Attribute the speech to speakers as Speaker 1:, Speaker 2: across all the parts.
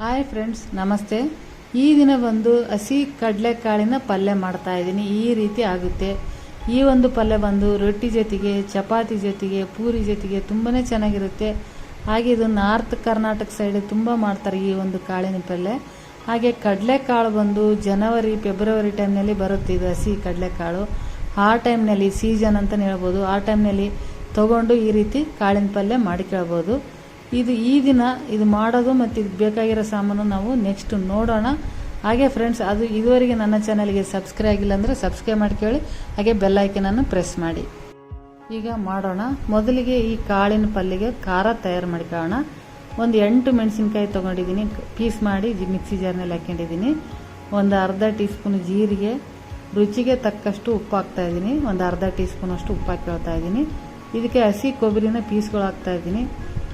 Speaker 1: Hi friends ನಮಸ್ತೆ. ಈ ದಿನ ಬಂದು ಹಸಿ ಕಡಲೆಕಾಳಿನ ಪಲ್ಯ ಮಾಡ್ತಾ ಇದ್ದೀನಿ. ಈ ರೀತಿ ಆಗುತ್ತೆ. ಈ ಒಂದು ಪಲ್ಯ ಬಂದು ರೊಟ್ಟಿ ಜೊತೆಗೆ, ಚಪಾತಿ ಜೊತೆಗೆ, ಪೂರಿ ಜೊತೆಗೆ ತುಂಬಾ ಚೆನ್ನಾಗಿರುತ್ತೆ. ಹಾಗೆ ಇದು ನಾರ್ತ್ ಕರ್ನಾಟಕ ಸೈಡ್ ತುಂಬ ಮಾಡ್ತಾರೆ ಈ ಒಂದು ಕಾಳಿನ ಪಲ್ಯ. ಹಾಗೆ ಕಡಲೆಕಾಳು ಬಂದು ಜನವರಿ, ಫೆಬ್ರವರಿ ಟೈಮ್ನಲ್ಲಿ ಬರುತ್ತೆ ಇದು ಹಸಿ ಕಡಲೆಕಾಳು. ಆ ಟೈಮ್ನಲ್ಲಿ ಸೀಸನ್ ಅಂತಲೇ ಹೇಳ್ಬೋದು. ಆ ಟೈಮ್ನಲ್ಲಿ ತಗೊಂಡು ಈ ರೀತಿ ಕಾಳಿನ ಪಲ್ಯ ಮಾಡಿಕೊಳ್ಬೋದು ಇದು ಈ ದಿನ ಇದು ಮಾಡೋದು ಮತ್ತು ಇದು ಬೇಕಾಗಿರೋ ಸಾಮಾನು ನಾವು ನೆಕ್ಸ್ಟ್ ನೋಡೋಣ. ಹಾಗೆ ಫ್ರೆಂಡ್ಸ್ ಅದು ಇದುವರೆಗೆ ನನ್ನ ಚಾನಲ್ಗೆ ಸಬ್ಸ್ಕ್ರೈಬ್ ಆಗಿಲ್ಲ ಅಂದರೆ ಸಬ್ಸ್ಕ್ರೈಬ್ ಮಾಡ್ಕೊಳ್ಳಿ ಹಾಗೆ ಬೆಲ್ ಐಕನನ್ನು ಪ್ರೆಸ್ ಮಾಡಿ. ಈಗ ಮಾಡೋಣ. ಮೊದಲಿಗೆ ಈ ಕಾಳಿನ ಪಲ್ಲಿಗೆ ಖಾರ ತಯಾರು ಮಾಡ್ಕೊಳ್ಳೋಣ ಒಂದು ಎಂಟು ಮೆಣಸಿನ್ಕಾಯಿ ತೊಗೊಂಡಿದ್ದೀನಿ. ಪೀಸ್ ಮಾಡಿ ಮಿಕ್ಸಿ ಜಾರ್ನಲ್ಲಿ ಹಾಕೊಂಡಿದ್ದೀನಿ ಒಂದು ಅರ್ಧ ಟೀ ಸ್ಪೂನ್ ಜೀರಿಗೆ. ರುಚಿಗೆ ತಕ್ಕಷ್ಟು ಉಪ್ಪು ಹಾಕ್ತಾ ಇದ್ದೀನಿ. ಒಂದು ಅರ್ಧ ಟೀ ಸ್ಪೂನ್ ಉಪ್ಪು ಹಾಕಿ ಇದ್ದೀನಿ. ಇದಕ್ಕೆ ಹಸಿ ಕೊಬ್ಬರಿನ ಪೀಸ್ಗಳು ಹಾಕ್ತಾ ಇದ್ದೀನಿ.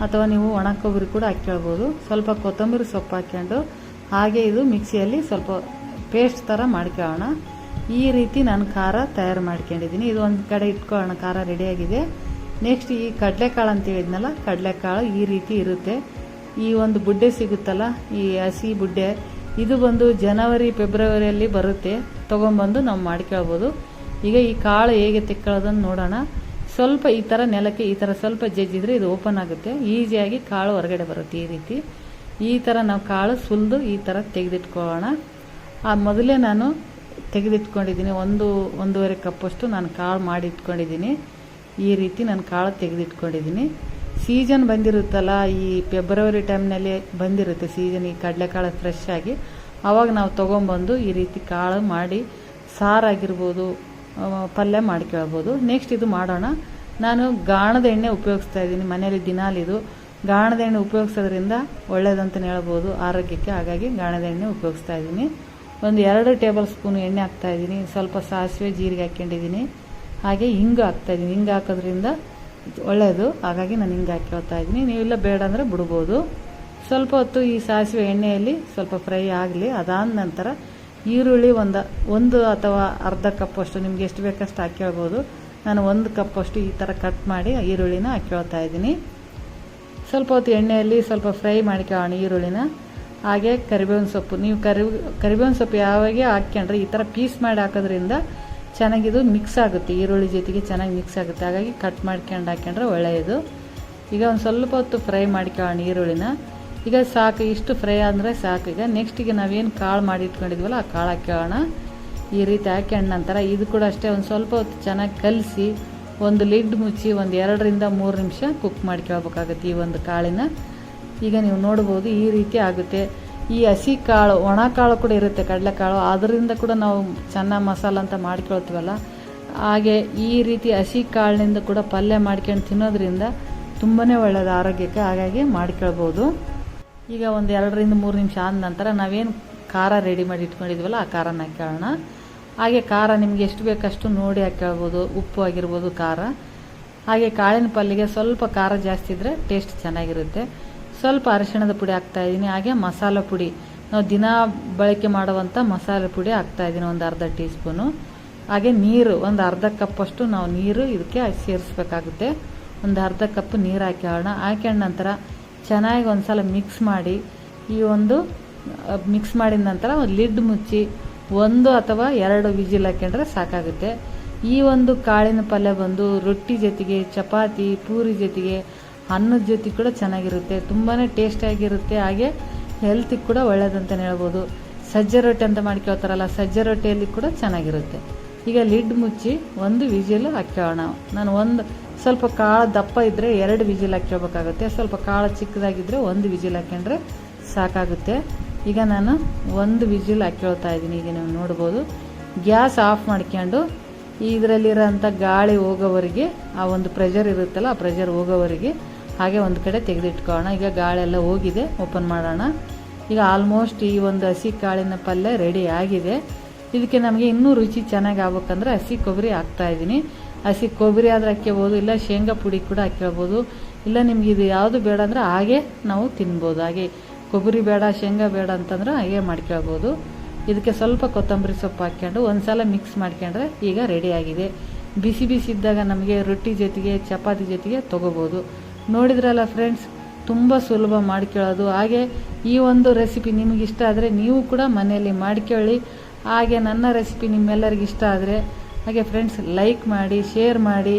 Speaker 1: ಅಥವಾ ನೀವು ಒಣ ಕೊಬ್ಬರಿ ಕೂಡ ಹಾಕ್ಕೊಳ್ಬೋದು ಸ್ವಲ್ಪ ಕೊತ್ತಂಬರಿ ಸೊಪ್ಪು ಹಾಕ್ಕೊಂಡು ಹಾಗೆ ಇದು ಮಿಕ್ಸಿಯಲ್ಲಿ ಸ್ವಲ್ಪ ಪೇಸ್ಟ್ ಥರ ಮಾಡ್ಕೊಳ್ಳೋಣ. ಈ ರೀತಿ ನಾನು ಖಾರ ತಯಾರು ಮಾಡ್ಕೊಂಡಿದ್ದೀನಿ. ಇದು ಒಂದು ಕಡೆ ಇಟ್ಕೊಳ್ಳೋಣ. ಖಾರ ರೆಡಿಯಾಗಿದೆ ನೆಕ್ಸ್ಟ್ ಈ ಕಡಲೆಕಾಳು ಅಂತ ಹೇಳಿದ್ನಲ್ಲ ಕಡಲೆಕಾಳು ಈ ರೀತಿ ಇರುತ್ತೆ. ಈ ಒಂದು ಬುಡ್ಡೆ ಸಿಗುತ್ತಲ್ಲ, ಈ ಹಸಿ ಬುಡ್ಡೆ, ಇದು ಬಂದು ಜನವರಿ, ಫೆಬ್ರವರಿಯಲ್ಲಿ ಬರುತ್ತೆ. ತೊಗೊಂಬಂದು ನಾವು ಮಾಡ್ಕೊಳ್ಬೋದು. ಈಗ ಈ ಕಾಳು ಹೇಗೆ ತೆಕ್ಕೊಳ್ಳೋದನ್ನು ನೋಡೋಣ. ಸ್ವಲ್ಪ ಈ ಥರ ನೆಲಕ್ಕೆ ಈ ಥರ ಸ್ವಲ್ಪ ಜಜ್ಜಿದ್ರೆ ಇದು ಓಪನ್ ಆಗುತ್ತೆ. ಈಸಿಯಾಗಿ ಕಾಳು ಹೊರಗಡೆ ಬರುತ್ತೆ ಈ ರೀತಿ. ಈ ಥರ ನಾವು ಕಾಳು ಸುಲಿದು ಈ ಥರ ತೆಗೆದಿಟ್ಕೊಳ್ಳೋಣ. ಆ ಮೊದಲೇ ನಾನು ತೆಗೆದಿಟ್ಕೊಂಡಿದ್ದೀನಿ. ಒಂದು, ಒಂದೂವರೆ ಕಪ್ಪಷ್ಟು ನಾನು ಕಾಳು ಮಾಡಿ ಇಟ್ಕೊಂಡಿದ್ದೀನಿ ಈ ರೀತಿ ನಾನು ಕಾಳು ತೆಗೆದಿಟ್ಕೊಂಡಿದ್ದೀನಿ. ಸೀಸನ್ ಬಂದಿರುತ್ತಲ್ಲ, ಈ ಫೆಬ್ರವರಿ ಟೈಮ್ನಲ್ಲಿ ಬಂದಿರುತ್ತೆ ಸೀಸನ್ ಈ ಕಡಲೆಕಾಳು ಫ್ರೆಶ್ ಆಗಿ. ಆವಾಗ ನಾವು ತೊಗೊಂಬಂದು ಈ ರೀತಿ ಕಾಳು ಮಾಡಿ ಸಾರಾಗಿರ್ಬೋದು. ಪಲ್ಯ ಮಾಡ್ಕೊಳ್ಬೋದು ನೆಕ್ಸ್ಟ್ ಇದು ಮಾಡೋಣ. ನಾನು ಗಾಣದ ಎಣ್ಣೆ ಉಪಯೋಗಿಸ್ತಾ ಇದ್ದೀನಿ. ಮನೇಲಿ ದಿನಾಲಿದು ಗಾಣದ ಎಣ್ಣೆ ಉಪಯೋಗಿಸೋದ್ರಿಂದ ಒಳ್ಳೇದಂತಲೇ ಹೇಳ್ಬೋದು. ಆರೋಗ್ಯಕ್ಕೆ ಹಾಗಾಗಿ ಗಾಣದ ಎಣ್ಣೆ ಉಪಯೋಗಿಸ್ತಾ ಇದ್ದೀನಿ. ಒಂದು ಎರಡು ಟೇಬಲ್ ಸ್ಪೂನ್ ಎಣ್ಣೆ ಹಾಕ್ತಾ ಇದ್ದೀನಿ. ಸ್ವಲ್ಪ ಸಾಸಿವೆ, ಜೀರಿಗೆ ಹಾಕ್ಕೊಂಡಿದ್ದೀನಿ. ಹಾಗೆ ಹಿಂಗು ಹಾಕ್ತಾ ಇದ್ದೀನಿ. ಹಿಂಗೆ ಹಾಕೋದ್ರಿಂದ ಒಳ್ಳೆಯದು ಹಾಗಾಗಿ ನಾನು ಹಿಂಗೆ ಹಾಕ್ಕೊಳ್ತಾ ಇದ್ದೀನಿ. ನೀವೆಲ್ಲ ಬೇಡ ಅಂದರೆ ಬಿಡ್ಬೋದು. ಸ್ವಲ್ಪ ಹೊತ್ತು ಈ ಸಾಸಿವೆ ಎಣ್ಣೆಯಲ್ಲಿ ಸ್ವಲ್ಪ ಫ್ರೈ ಆಗಲಿ. ಅದಾದ ನಂತರ ಈರುಳ್ಳಿ ಒಂದು ಒಂದು ಅಥವಾ ಅರ್ಧ ಕಪ್ಪಷ್ಟು ನಿಮ್ಗೆ ಎಷ್ಟು ಬೇಕಷ್ಟು ಹಾಕ್ಕೊಳ್ಬೋದು ನಾನು ಒಂದು ಕಪ್ಪಷ್ಟು ಈ ಥರ ಕಟ್ ಮಾಡಿ ಈರುಳ್ಳಿನ ಹಾಕ್ಕೊಳ್ತಾ ಇದ್ದೀನಿ. ಸ್ವಲ್ಪ ಹೊತ್ತು ಎಣ್ಣೆಯಲ್ಲಿ ಸ್ವಲ್ಪ ಫ್ರೈ ಮಾಡ್ಕೊಳ್ಳೋಣ ಈರುಳ್ಳಿನ. ಹಾಗೆ ಕರಿಬೇವಿನ ಸೊಪ್ಪು, ನೀವು ಕರಿ, ಕರಿಬೇವಿನ ಸೊಪ್ಪು ಯಾವಾಗ ಹಾಕ್ಕೊಂಡ್ರೆ ಈ ಥರ ಪೀಸ್ ಮಾಡಿ ಹಾಕೋದ್ರಿಂದ ಚೆನ್ನಾಗಿದು ಮಿಕ್ಸ್ ಆಗುತ್ತೆ. ಈರುಳ್ಳಿ ಜೊತೆಗೆ ಚೆನ್ನಾಗಿ ಮಿಕ್ಸ್ ಆಗುತ್ತೆ. ಹಾಗಾಗಿ ಕಟ್ ಮಾಡ್ಕೊಂಡು ಹಾಕ್ಕೊಂಡ್ರೆ ಒಳ್ಳೆಯದು. ಈಗ ಒಂದು ಸ್ವಲ್ಪ ಹೊತ್ತು ಫ್ರೈ ಮಾಡ್ಕೊಳ್ಳೋಣ ಈರುಳ್ಳಿನ. ಈಗ ಸಾಕು, ಇಷ್ಟು ಫ್ರೈ ಅಂದರೆ ಸಾಕು. ಈಗ ನೆಕ್ಸ್ಟ್ ಈಗ ನಾವೇನು ಕಾಳು ಮಾಡಿ ಇಟ್ಕೊಂಡಿದ್ವಲ್ಲ, ಆ ಕಾಳು ಹಾಕ್ಯೋಣ ಈ ರೀತಿ ಹಾಕ್ಕೊಂಡ ನಂತರ ಇದು ಕೂಡ ಅಷ್ಟೇ, ಒಂದು ಸ್ವಲ್ಪ ಹೊತ್ತು ಚೆನ್ನಾಗಿ ಕಲಸಿ, ಒಂದು ಲಿಡ್ ಮುಚ್ಚಿ, ಒಂದು ಎರಡರಿಂದ ಮೂರು ನಿಮಿಷ ಕುಕ್ ಮಾಡ್ಕೊಳ್ಬೇಕಾಗತ್ತೆ ಈ ಒಂದು ಕಾಳಿನ. ಈಗ ನೀವು ನೋಡ್ಬೋದು ಈ ರೀತಿ ಆಗುತ್ತೆ. ಈ ಹಸಿ ಕಾಳು, ಒಣ ಕಾಳು ಕೂಡ ಇರುತ್ತೆ ಕಡಲೆಕಾಳು ಅದರಿಂದ ಕೂಡ ನಾವು ಚೆನ್ನಾಗಿ ಮಸಾಲ ಅಂತ ಮಾಡ್ಕೊಳ್ತೀವಲ್ಲ ಹಾಗೆ ಈ ರೀತಿ ಹಸಿ ಕಾಳಿನಿಂದ ಕೂಡ ಪಲ್ಯ ಮಾಡ್ಕೊಂಡು ತಿನ್ನೋದ್ರಿಂದ ತುಂಬಾ ಒಳ್ಳೆಯದು ಆರೋಗ್ಯಕ್ಕೆ ಹಾಗಾಗಿ ಮಾಡ್ಕೊಳ್ಬೋದು ಈಗ ಒಂದು ಎರಡರಿಂದ ಮೂರು ನಿಮಿಷ ಆದ ನಂತರ ನಾವೇನು ಖಾರ ರೆಡಿ ಮಾಡಿ ಇಟ್ಕೊಂಡಿದ್ವಲ್ಲ ಆ ಖಾರನ ಹಾಕ್ಕೊಳ್ಳೋಣ. ಹಾಗೆ ಖಾರ ನಿಮ್ಗೆ ಎಷ್ಟು ಬೇಕಷ್ಟು ನೋಡಿ ಹಾಕ್ಕೊಳ್ಬೋದು. ಉಪ್ಪು ಆಗಿರ್ಬೋದು, ಖಾರ. ಹಾಗೆ ಕಾಳಿನ ಪಲ್ಲಿಗೆ ಸ್ವಲ್ಪ ಖಾರ ಜಾಸ್ತಿ ಇದ್ದರೆ ಟೇಸ್ಟ್ ಚೆನ್ನಾಗಿರುತ್ತೆ. ಸ್ವಲ್ಪ ಅರಿಶಿಣದ ಪುಡಿ ಹಾಕ್ತಾ ಇದ್ದೀನಿ. ಹಾಗೆ ಮಸಾಲ ಪುಡಿ. ನಾವು ದಿನ ಬಳಕೆ ಮಾಡುವಂಥ ಮಸಾಲೆ ಪುಡಿ ಹಾಕ್ತಾ ಇದ್ದೀನಿ ಒಂದು ಅರ್ಧ ಟೀ ಸ್ಪೂನು ಹಾಗೆ ನೀರು, ಒಂದು ಅರ್ಧ ಕಪ್ಪಷ್ಟು ನಾವು ನೀರು ಇದಕ್ಕೆ ಸೇರಿಸ್ಬೇಕಾಗುತ್ತೆ. ಒಂದು ಅರ್ಧ ಕಪ್ ನೀರು ಹಾಕ್ಕೊಳ್ಳೋಣ. ಹಾಕ್ಕೊಂಡ ನಂತರ ಚೆನ್ನಾಗಿ ಒಂದ್ಸಲ ಮಿಕ್ಸ್ ಮಾಡಿ, ಈ ಒಂದು ಮಿಕ್ಸ್ ಮಾಡಿದ ನಂತರ ಒಂದು ಲಿಡ್ ಮುಚ್ಚಿ, ಒಂದು ಅಥವಾ ಎರಡು ವಿಜಿಲ್ ಹಾಕೊಂಡ್ರೆ ಸಾಕಾಗುತ್ತೆ. ಈ ಒಂದು ಕಾಳಿನ ಪಲ್ಯ ಬಂದು ರೊಟ್ಟಿ ಜೊತೆಗೆ, ಚಪಾತಿ, ಪೂರಿ ಜೊತೆಗೆ, ಅನ್ನದ ಜೊತೆ ಕೂಡ ಚೆನ್ನಾಗಿರುತ್ತೆ. ತುಂಬಾ ಟೇಸ್ಟಿಯಾಗಿರುತ್ತೆ ಹಾಗೆ ಹೆಲ್ತಿಗೆ ಕೂಡ ಒಳ್ಳೇದಂತಲೇ ಹೇಳ್ಬೋದು. ಸಜ್ಜೆ ರೊಟ್ಟಿ ಅಂತ ಮಾಡ್ಕೊಳ್ತಾರಲ್ಲ, ಸಜ್ಜೆ ರೊಟ್ಟಿಯಲ್ಲಿ ಕೂಡ ಚೆನ್ನಾಗಿರುತ್ತೆ. ಈಗ ಲಿಡ್ ಮುಚ್ಚಿ ಒಂದು ವಿಜಿಲ್ ಹಾಕೋಣ. ನಾನು ಒಂದು ಸ್ವಲ್ಪ ಕಾಳು ದಪ್ಪ ಇದ್ದರೆ ಎರಡು ವಿಜಿಲ್ ಹಾಕ್ಕೋಬೇಕಾಗುತ್ತೆ ಸ್ವಲ್ಪ ಕಾಳು ಚಿಕ್ಕದಾಗಿದ್ದರೆ ಒಂದು ವಿಜಿಲ್ ಹಾಕ್ಕೊಂಡ್ರೆ ಸಾಕಾಗುತ್ತೆ. ಈಗ ನಾನು ಒಂದು ವಿಜಿಲ್ ಹಾಕ್ಕೊಳ್ತಾ ಇದ್ದೀನಿ. ಈಗ ನೀವು ನೋಡ್ಬೋದು. ಗ್ಯಾಸ್ ಆಫ್ ಮಾಡ್ಕೊಂಡು ಇದರಲ್ಲಿರೋಂಥ ಗಾಳಿ ಹೋಗೋವರೆಗೆ ಆ ಒಂದು ಪ್ರೆಷರ್ ಇರುತ್ತಲ್ಲ, ಆ ಪ್ರೆಷರ್ ಹೋಗೋವರೆಗೆ ಹಾಗೆ ಒಂದು ಕಡೆ ತೆಗೆದಿಟ್ಕೊಳ್ಳೋಣ. ಈಗ ಗಾಳಿ ಎಲ್ಲ ಹೋಗಿದೆ ಓಪನ್ ಮಾಡೋಣ. ಈಗ ಆಲ್ಮೋಸ್ಟ್ ಈ ಒಂದು ಹಸಿ ಕಾಳಿನ ಪಲ್ಯ ರೆಡಿ ಆಗಿದೆ. ಇದಕ್ಕೆ ನಮಗೆ ಇನ್ನೂ ರುಚಿ ಚೆನ್ನಾಗಿ ಆಗ್ಬೇಕಂದ್ರೆ ಹಸಿ ಕೊಬ್ಬರಿ ಹಾಕ್ತಾ ಇದ್ದೀನಿ. ಹಸಿ ಕೊಬ್ಬರಿ ಆದ್ರೆ ಹಾಕ್ಕೋಬೋದು ಇಲ್ಲ ಶೇಂಗಾ ಪುಡಿ ಕೂಡ ಹಾಕ್ಕೊಳ್ಬೋದು ಇಲ್ಲ ನಿಮ್ಗೆ ಇದು ಯಾವುದು ಬೇಡ ಅಂದರೆ ಹಾಗೆ ನಾವು ತಿನ್ಬೋದು. ಹಾಗೆ ಕೊಬ್ಬರಿ ಬೇಡ, ಶೇಂಗಾ ಬೇಡ ಅಂತಂದ್ರೆ ಹಾಗೆ ಮಾಡ್ಕೊಳ್ಬೋದು. ಇದಕ್ಕೆ ಸ್ವಲ್ಪ ಕೊತ್ತಂಬರಿ ಸೊಪ್ಪು ಹಾಕ್ಕೊಂಡು ಒಂದ್ಸಲ ಮಿಕ್ಸ್ ಮಾಡ್ಕೊಂಡ್ರೆ ಈಗ ರೆಡಿ ಆಗಿದೆ. ಬಿಸಿ ಬಿಸಿ ಇದ್ದಾಗ ನಮಗೆ ರೊಟ್ಟಿ ಜೊತೆಗೆ, ಚಪಾತಿ ಜೊತೆಗೆ ತೊಗೋಬೋದು. ನೋಡಿದ್ರಲ್ಲ ಫ್ರೆಂಡ್ಸ್ ತುಂಬ ಸುಲಭ ಮಾಡ್ಕೊಳ್ಳೋದು ಹಾಗೆ ಈ ಒಂದು ರೆಸಿಪಿ ನಿಮಗಿಷ್ಟ ಆದರೆ ನೀವು ಕೂಡ ಮನೆಯಲ್ಲಿ ಮಾಡ್ಕೊಳ್ಳಿ ಹಾಗೆ ನನ್ನ ರೆಸಿಪಿ ನಿಮ್ಮೆಲ್ಲರಿಗೂ ಇಷ್ಟ ಆದರೆ ಹಾಗೆ ಫ್ರೆಂಡ್ಸ್ ಲೈಕ್ ಮಾಡಿ ಶೇರ್ ಮಾಡಿ,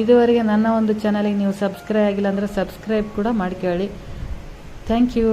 Speaker 1: ಇದುವರೆಗೆ ನನ್ನ ಒಂದು ಚಾನಲಿಗೆ ನೀವು ಸಬ್ಸ್ಕ್ರೈಬ್ ಆಗಿಲ್ಲ ಅಂದರೆ ಸಬ್ಸ್ಕ್ರೈಬ್ ಕೂಡ ಮಾಡ್ಕೊಳ್ಳಿ. Thank you